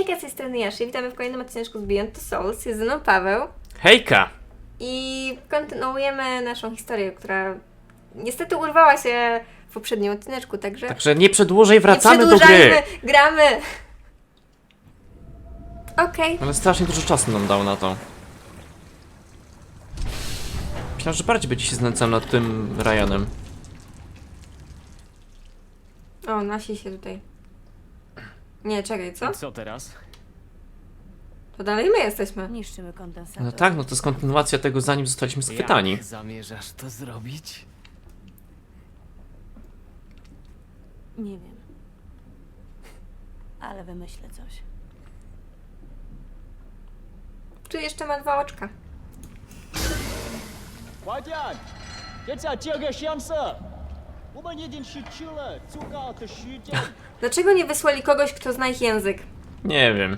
Hejka, z tej strony Jaszy. Witamy w kolejnym odcinku z Beyond the Souls. Jest ze mną Paweł. Hejka! I kontynuujemy naszą historię, która niestety urwała się w poprzednim odcineczku, także Także nie przedłużaj, nie wracamy do przedłużajmy, gry. gramy! Okej. Ale strasznie dużo czasu nam dał na to. Myślałem, że bardziej będzie się znęcał nad tym Ryanem. O, nasi się tutaj. Nie, czekaj, co? Co teraz? To dalej my jesteśmy. Niszczymy kondensator. No tak, no to jest kontynuacja tego, zanim zostaliśmy schwytani. Jak zamierzasz to zrobić? Nie wiem. Ale wymyślę coś. Tu jeszcze ma dwa oczka. 华健，这次这个相色， Dlaczego nie wysłali kogoś, kto zna ich język? Nie wiem.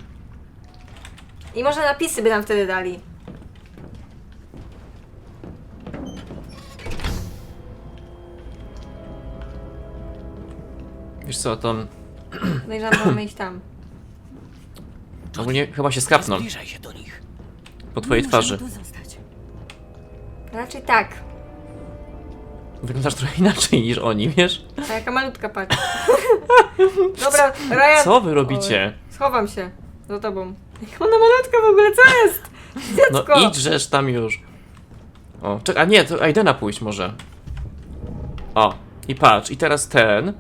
I może napisy by nam wtedy dali. Wiesz co, to Podejrzewam, że mamy iść tam. ogólnie chyba się skapną Zbliżaj się do nich. po twojej twarzy. Raczej tak. Wyglądasz trochę inaczej niż oni, wiesz? A jaka malutka patrz. Dobra, Ryan. Co wy robicie? Schowam się za tobą. Jak ona malutka w ogóle, co jest? No Dziecko! idźżesz tam już. O, czekaj, a nie, to Aidena pójść może. O, i patrz, i teraz ten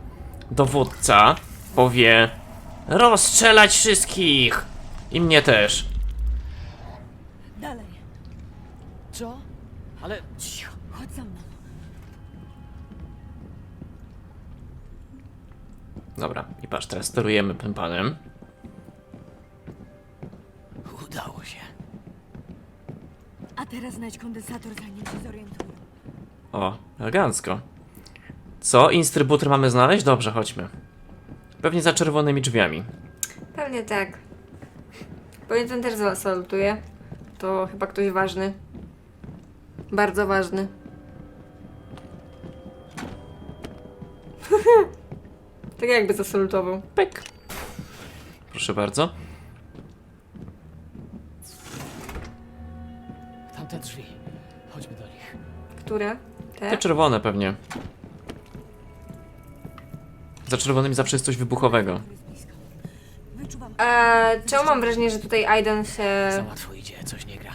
dowódca powie rozstrzelać wszystkich! I mnie też. Dalej. Co? Ale Dobra, i patrz, teraz sterujemy tym panem. udało się. A teraz znajdź kondensator, zanim się zorientują. O, elegancko. Co? Instrybutor mamy znaleźć? Dobrze, chodźmy. Pewnie za czerwonymi drzwiami. Pewnie tak. Ten też zasalutuje. To chyba ktoś ważny. Bardzo ważny. tak jakby zasalutował. Pyk. Proszę bardzo. Tamte drzwi. Chodźmy do nich. Które? Te Te? czerwone pewnie. Za czerwonymi zawsze jest coś wybuchowego. Wyczuwam. A czemu mam wrażenie, że tutaj Aiden się... Za łatwo idzie, coś nie gra.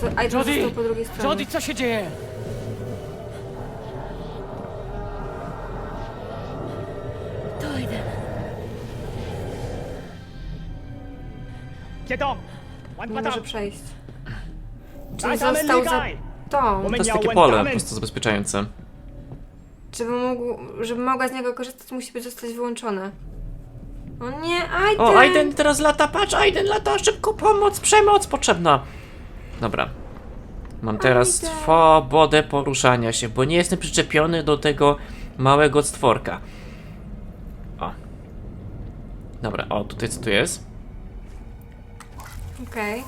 Że Aiden Jody! został po drugiej stronie. Jody, co się dzieje? Nie może przejść. Czyli został za tą. To jest takie pole po prostu zabezpieczające. Żeby, mógł, żeby mogła z niego korzystać, musi być zostać wyłączone. O nie, Aiden! O, Aiden teraz lata, patrz, Aiden lata, szybko, pomoc, przemoc potrzebna. Dobra. Mam teraz Aiden. swobodę poruszania się, bo nie jestem przyczepiony do tego małego stworka. O. Dobra, o, tutaj co tu jest? Okej.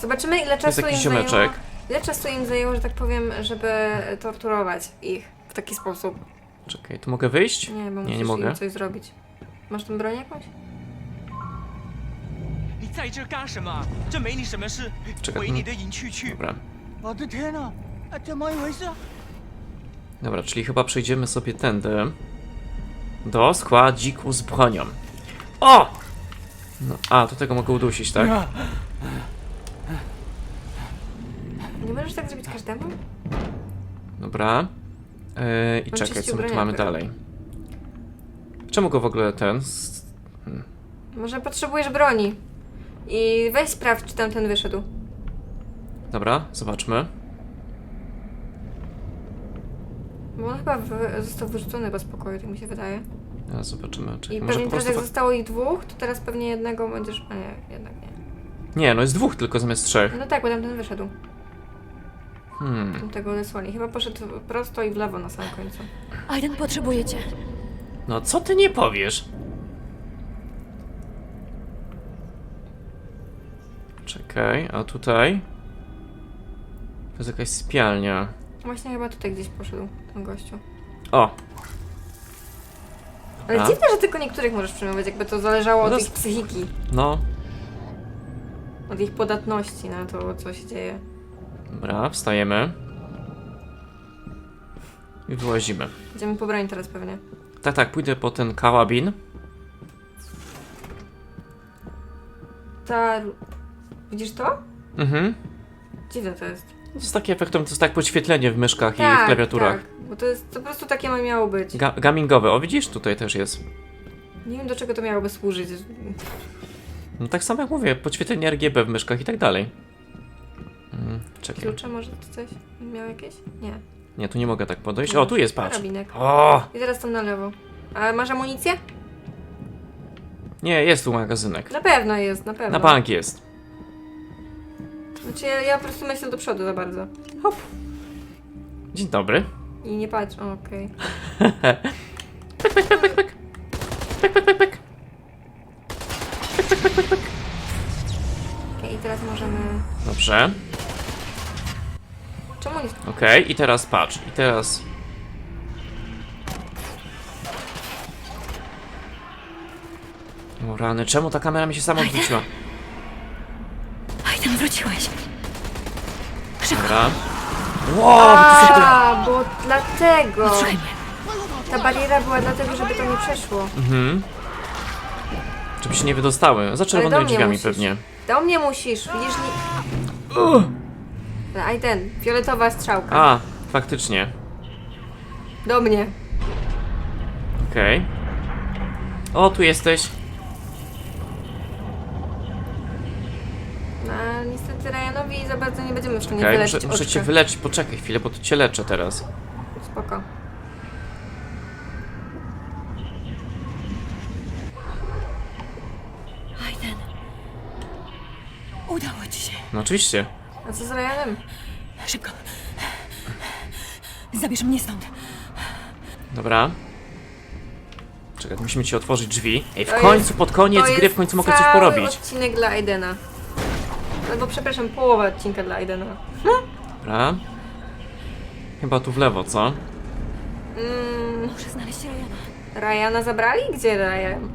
Zobaczymy ile jest czasu jakiś im zajęło. ziomeczek. Ile czasu im zajęło, że tak powiem, żeby torturować ich w taki sposób. Czekaj, tu mogę wyjść? Nie, bo nie, musisz nie mogę. im coś zrobić. Masz tą broń jakąś? 你在这儿干什么？这没你什么事。 Czekaj, 回 hmm. 你的营区去。 Dobra. 我的天哪，啊，怎么一回事？ Dobra, czyli chyba przejdziemy sobie tędy. Do składziku z bronią. O! No, a, do tego mogę udusić, tak? Nie możesz tak zrobić każdemu? Dobra. Yy, I czekaj, co my tu mamy dalej? Czemu go w ogóle ten... s- Może potrzebujesz broni. I weź sprawdź, czy tamten wyszedł. Dobra, zobaczmy. Bo on chyba wy, został wyrzucony bez pokoju, tak mi się wydaje. A, zobaczymy. I Czekaj, może pewnie po teraz prostu... jak zostało ich dwóch, to teraz pewnie jednego będziesz... A nie, jednak nie. Nie, no jest dwóch tylko zamiast trzech. No tak, bo tamten wyszedł. Hmm. Tamtego odesłali. Chyba poszedł prosto i w lewo na samym końcu. Aiden, potrzebujecie. No co ty nie powiesz? Czekaj, a tutaj? To jest jakaś sypialnia. Właśnie chyba tutaj gdzieś poszedł ten gościu. O! Ale A? dziwne, że tylko niektórych możesz przejmować, jakby to zależało od No ich psychiki, No, od ich podatności na to, co się dzieje. dobra, wstajemy. I wyłazimy. Idziemy po broń teraz pewnie. Tak, tak, pójdę po ten kałabin. Ta... Widzisz to? Mhm. Dziwne to jest. To jest taki efekt, to jest tak podświetlenie w myszkach i w klawiaturach. Tak, bo to jest to po prostu takie miało być. Ga gamingowe. O, widzisz? Tutaj też jest. Nie wiem do czego to miałoby służyć. No tak samo jak mówię, podświetlenie RGB w myszkach i tak dalej. Mm, czekaj. Klucze może to coś miał jakieś? Nie. Nie, tu nie mogę tak podejść. O, tu jest, patrz. Karabinek. O! I teraz tam na lewo. A masz amunicję? Nie, jest tu magazynek. Na pewno jest, na pewno. Na bank jest. Znaczy ja, ja po prostu myślę do przodu za bardzo. Dzień dobry. I nie patrz, o, okej. Okej, i teraz możemy... Dobrze. Czemu nie... Okej, i teraz patrz. I teraz... O rany, czemu ta kamera mi się sama odwróciła? Aiden, wróciłeś. Dobra. Wow, się. A, bo dlatego... Słuchaj mnie. Ta bariera była dlatego, żeby to nie przeszło. Mhm. Żeby się nie wydostały. Za czerwonymi mnie drzwiami musisz. pewnie. Do mnie musisz, widzisz... Nie... Aiden, fioletowa strzałka. A, faktycznie. Do mnie. Okej. O, tu jesteś. No, a niestety Ryanowi za bardzo nie będziemy w stanie Okej, wyleczyć muszę, muszę cię wyleczyć. Poczekaj chwilę, bo tu cię leczę teraz. Spoko. Aiden. Udało ci się. No oczywiście. A co z Ryanem? Szybko. Zabierz mnie stąd. Dobra. Czekaj, musimy ci otworzyć drzwi. Ej, w To końcu, jest- pod koniec to gry, jest w końcu mogę coś cały porobić. odcinek dla Aidena. Albo przepraszam, połowa odcinka dla Aidena. Dobra. Chyba tu w lewo, co? Mm, Muszę znaleźć Ryana. Ryana zabrali? Gdzie Ryan?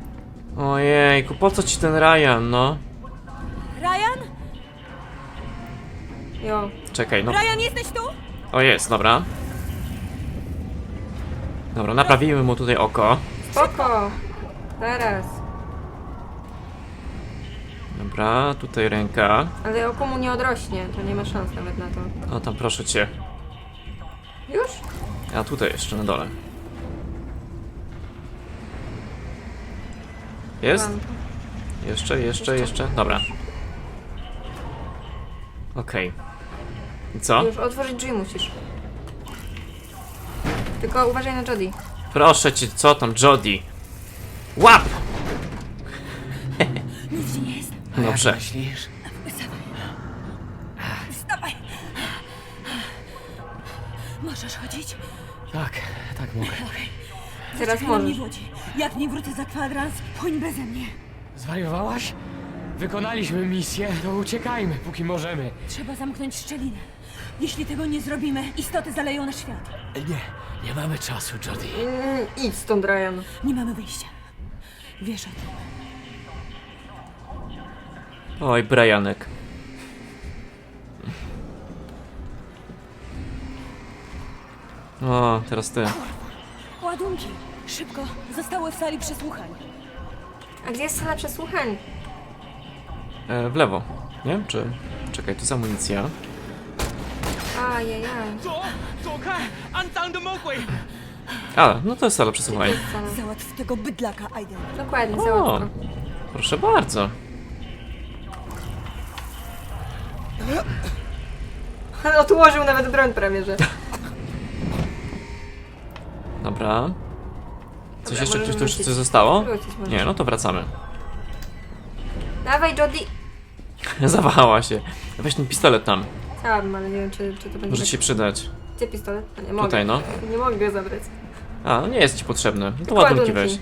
Ojejku, po co ci ten Ryan, no? Ryan? Jo. Czekaj, no. Ryan, jesteś tu? O, jest, dobra. Dobra, naprawimy mu tutaj oko. Spoko. Zaraz. Dobra, tutaj ręka. Ale oko mu nie odrośnie, to nie ma szans nawet na to. O, tam proszę cię. Już? A tutaj jeszcze na dole. Jest? Mam. Jeszcze, jeszcze, jeszcze. Dobra. Okej. I co? Już otworzyć drzwi musisz. Tylko uważaj na Jodie. Proszę cię, co tam, Jody? Łap! Nic ci nie jest. Dobrze. Myślisz? Wstawaj. Możesz chodzić? Tak, tak mogę. Teraz Czekaj na mnie możesz. w łodzi. Jak nie wrócę za kwadrans, płyń beze mnie. Zwariowałaś? Wykonaliśmy misję, to uciekajmy, póki możemy. Trzeba zamknąć szczelinę. Jeśli tego nie zrobimy, istoty zaleją nasz świat. Nie, nie mamy czasu, Jody. Mm, idź stąd, Ryan. Nie mamy wyjścia. Wiesz o tym. Oj, Brianek. O, teraz ty. Ładunki. Szybko. Zostały w sali przesłuchań. A gdzie jest sala przesłuchań? E, w lewo. Nie? Czy... Czekaj, to jest amunicja. Ajajaj. 左左看，肮脏的魔鬼！ A, no to jest sala przesłuchań. Sala. Załatw tego bydlaka, Aiden. Dokładnie, O, załatwo. proszę bardzo. Odłożył nawet broń prawie, że. Dobra. Coś Dobra, jeszcze, możemy coś wrócić. coś zostało? Wrócić możesz. Nie, no to wracamy. Dawaj, Jodie. Zawahała się. Weź ten pistolet tam. Chciałabym, ale nie wiem, czy, czy to będzie... Może ci się przydać. Gdzie pistolet? A nie mogę. Tutaj, no. Nie mogę go zabrać. A, no nie jest ci potrzebny. No to ładunki. weź.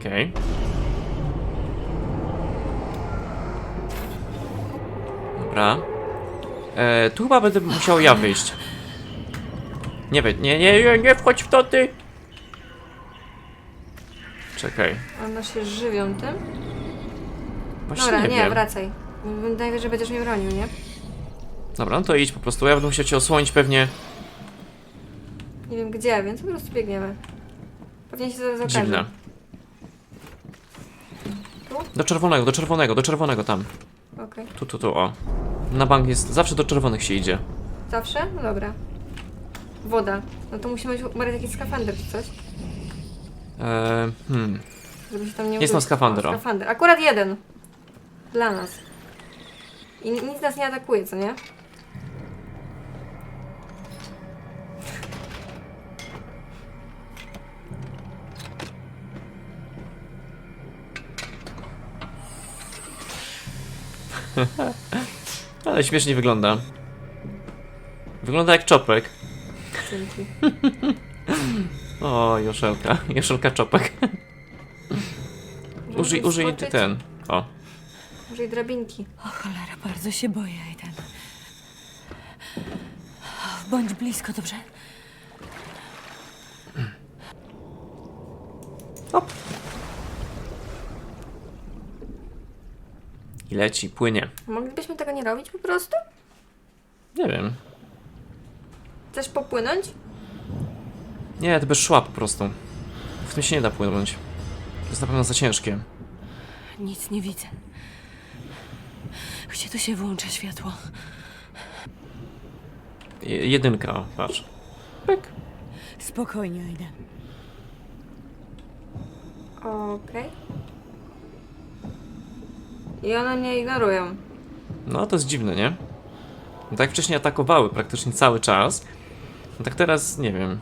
Okej. Dobra. E, tu chyba będę musiał ja wyjść. Nie, wej- nie, nie, nie, nie wchodź w to ty! Czekaj. One się żywią tym. Właśnie Dobra, nie, nie, wiem. wracaj. Najwyżej będziesz mnie bronił, nie? Dobra, no to idź po prostu. Ja będę musiał cię osłonić pewnie. Nie wiem gdzie, więc po prostu biegniemy. Pewnie się zaraz okaże. Dziwne. Tu? Do czerwonego, do czerwonego, do czerwonego tam. Okej. Tu, tu, tu, o. Na bank jest, zawsze do czerwonych się idzie. Zawsze? No dobra. Woda. No to musimy ubrać jakiś skafander czy coś, Eee, hmm. żeby się tam nie Jest tam udusić. skafander, O, skafander. Akurat jeden. Dla nas. I ni- nic nas nie atakuje, co nie? Ale śmiesznie wygląda. Wygląda jak czopek. Dzięki. O, Joszelka. Joszelka czopek. Użyj, użyj ty ten. O. Użyj drabinki. O cholera, bardzo się boję, Aiden. Bądź blisko, dobrze? I leci, płynie. Moglibyśmy tego nie robić po prostu? Nie wiem. Chcesz popłynąć? Nie, to bez szła po prostu. W tym się nie da płynąć. To jest na pewno za ciężkie. Nic nie widzę. Gdzie tu się włącza światło? Je- jedynka, o, patrz. Pyk. Spokojnie, Aiden. Okej. I one nie ignorują. No, to jest dziwne, nie? No, tak wcześniej atakowały praktycznie cały czas. No tak teraz, nie wiem.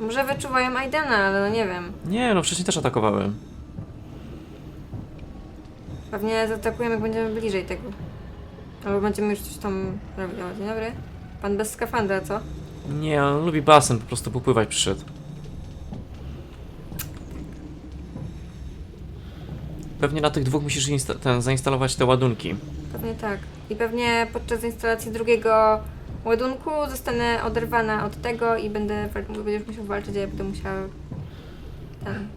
Może wyczuwają Aidena, ale no nie wiem. Nie, no wcześniej też atakowały. Pewnie zaatakujemy, jak będziemy bliżej tego. Albo będziemy już coś tam robić. O, dzień dobry. Pan bez skafandra, co? Nie, on lubi basen, po prostu popływać przyszedł. Pewnie na tych dwóch musisz ten, zainstalować te ładunki. Pewnie tak. I pewnie podczas instalacji drugiego ładunku zostanę oderwana od tego i będę, będziesz musiał walczyć, a ja będę musiała ten.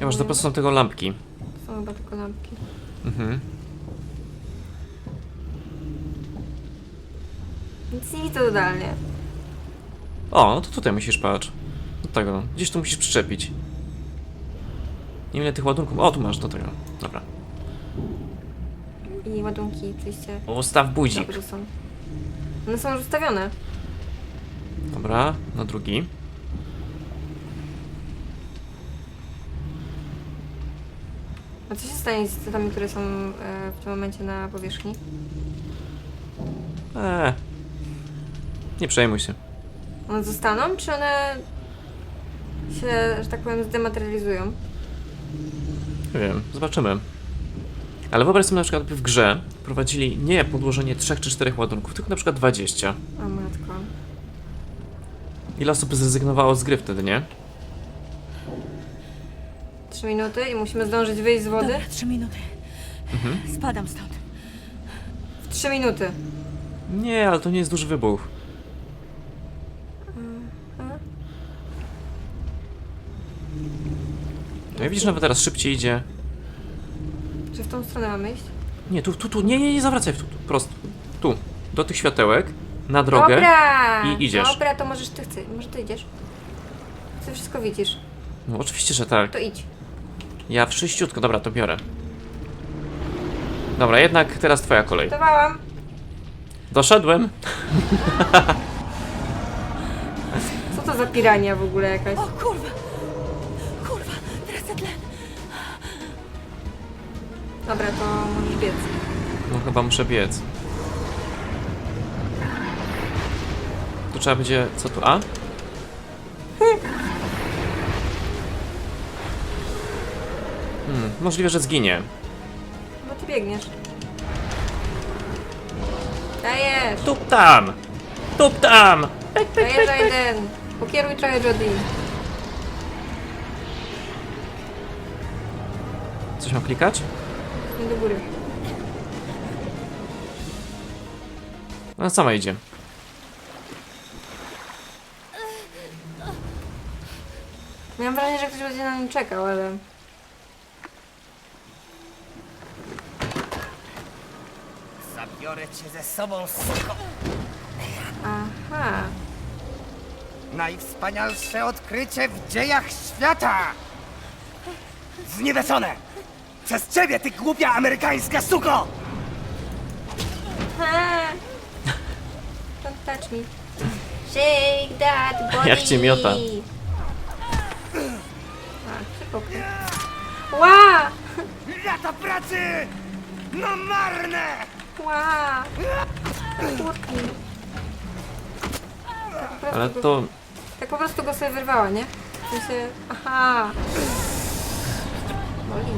Ja masz po prostu są tego lampki. Są chyba tylko lampki. Mhm. Nic nie widzę totalnie. O, no to tutaj musisz patrz. Do tego. Gdzieś tu musisz przyczepić. Nie wiem ile tych ładunków. O, tu masz do tego. Dobra. I ładunki oczywiście Ustaw budzik. dobrze są. One są już ustawione. Dobra, na drugi. A co się stanie z tymi, które są e, w tym momencie na powierzchni? Eee. Nie przejmuj się. One zostaną, czy one się, że tak powiem, zdematerializują? Nie wiem, zobaczymy. Ale wyobraź sobie na przykład by w grze prowadzili nie podłożenie trzech czy czterech ładunków, tylko na przykład 20. O matko. Ile osób zrezygnowało z gry wtedy, nie? Trzy minuty i musimy zdążyć wyjść z wody? Dobra, trzy minuty. Spadam stąd. W trzy minuty. Nie, ale to nie jest duży wybuch. No i widzisz, nawet teraz szybciej idzie. Czy w tą stronę mamy iść? Nie, tu, tu, tu, nie, nie, nie zawracaj, tu, tu, prosto. Tu, do tych światełek, na drogę. Dobra! i idziesz. Dobra, to możesz ty chcesz. Może ty idziesz? Ty wszystko widzisz. No oczywiście, że tak. To idź. Ja wszyściutko, dobra, to biorę. Dobra, jednak teraz twoja kolej. Dawałam. Doszedłem. Co to za pirania w ogóle jakaś? O! Kurwa, Dobra, to możesz biec. No chyba muszę biec. Tu trzeba będzie... co tu? A? Hmm, możliwe, że zginie. Bo ty biegniesz. Dajesz! Tup tam! Tup tam! Dajesz, Aiden! Pokieruj trochę, Jody. Coś mam klikać? Nie do góry. Ona sama idzie. Miałam wrażenie, że ktoś będzie na nim czekał, ale... Zabiorę cię ze sobą, suko! Aha. Najwspanialsze odkrycie w dziejach świata! Znieweczone! Przez ciebie, ty głupia amerykańska suko! Ha! Don't touch me. Shake that body. Jak cię miota. A, przepokój. Ła! Lata pracy! No marne! Ła! Kurki. Tak Ale go- to... Tak po prostu go sobie wyrwała, nie? W sensie... Aha! Boli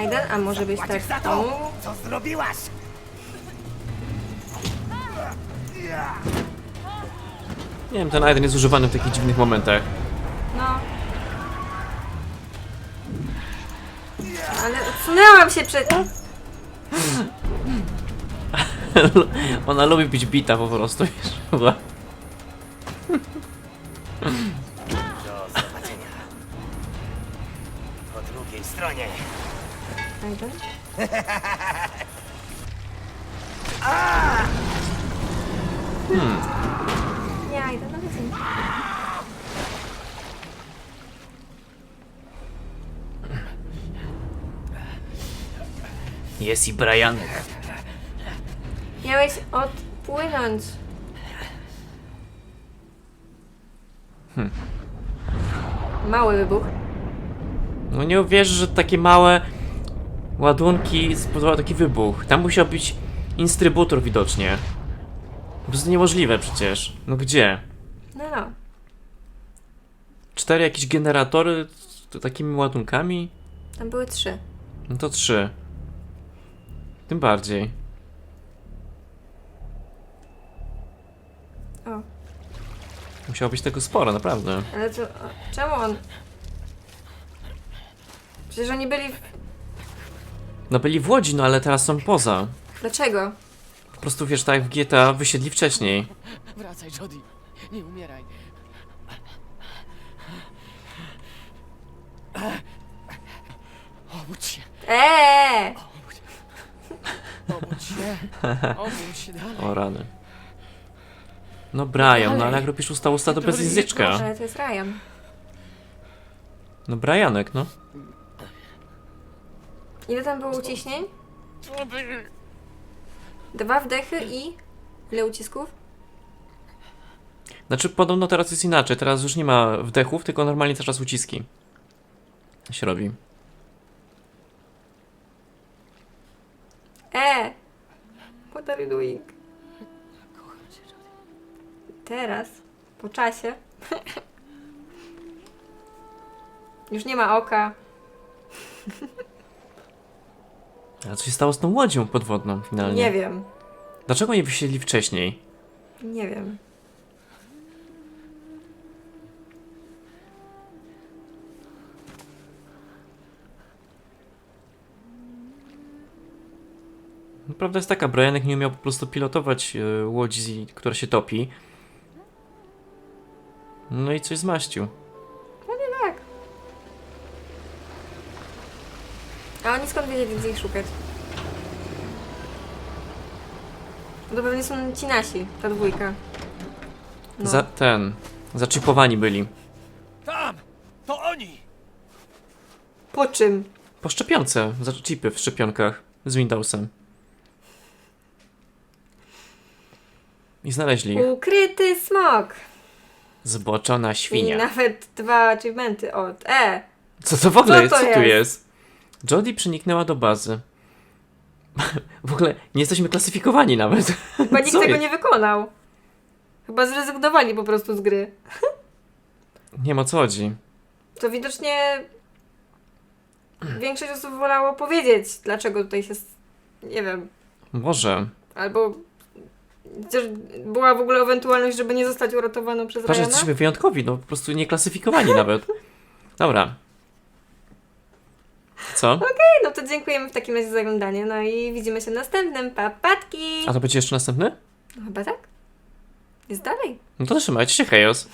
Aiden, a może być tak Płacisz za to, co zrobiłaś! Nie wiem, ten Aiden jest używany w takich dziwnych momentach. No. Ale odsunęłam się przed... Ona lubi być bita po prostu, wiesz. chyba. Do zobaczenia. Po drugiej stronie. Nie, Aiden, no nie. Jest i Brian. Miałeś odpłynąć. Mały wybuch. No nie uwierzysz, że takie małe ładunki spowodowały taki wybuch. Tam musiał być instrybutor widocznie. Po prostu niemożliwe przecież. No gdzie? No. Cztery jakieś generatory z takimi ładunkami? Tam były trzy. No to trzy. Tym bardziej. O, Musiało być tego sporo, naprawdę. ale to... Czemu on... Przecież oni byli... W... No byli w Łodzi, no ale teraz są poza. Dlaczego? Po prostu wiesz, tak jak w GTA wysiedli wcześniej. Wracaj, Jody. Nie umieraj. Obudź się. Eee! Obudź się. Obudź się dalej. O rany. No Brian, no ale jak robisz usta usta to bez języczka. Ale to jest Ryan. No Brianek, no. Ile tam było uciśnień? Dwa wdechy i... Ile ucisków? Znaczy podobno teraz jest inaczej, teraz już nie ma wdechów, tylko normalnie cały czas uciski. Się robi. E! What are you doing? Teraz, po czasie, już nie ma oka. A co się stało z tą łodzią podwodną finalnie? Nie wiem, Dlaczego nie wysiedli wcześniej? nie wiem. No, Prawda jest taka, Brianek nie umiał po prostu pilotować e, łodzi, która się topi. No i coś zmaścił. Skąd wiedzieli, gdzie ich szukać? No To pewnie są ci nasi, ta dwójka. No. Za ten. Zaczipowani byli. Tam! To oni! Po czym? Po szczepionce, za chipy w szczepionkach z Windowsem. I znaleźli ich. Ukryty smok! Zboczona I świnia. nawet dwa achievementy od E! Co to w ogóle Co jest? to Co tu jest? jest? Jodie przeniknęła do bazy. W ogóle nie jesteśmy klasyfikowani nawet. Chyba nikt Co tego jest? nie wykonał. Chyba zrezygnowali po prostu z gry. Nie ma co chodzi. To widocznie większość osób wolało powiedzieć, dlaczego tutaj się, nie wiem, Może. albo chociaż była w ogóle ewentualność, żeby nie zostać uratowaną przez Patrz, Ryana. jesteśmy wyjątkowi, no po prostu nie klasyfikowani nawet. Dobra. Co? Okej, no to dziękujemy w takim razie za oglądanie. No i widzimy się w następnym. Papatki! A to będzie jeszcze następny? No chyba tak. Jest dalej. No to trzymajcie się, chaos.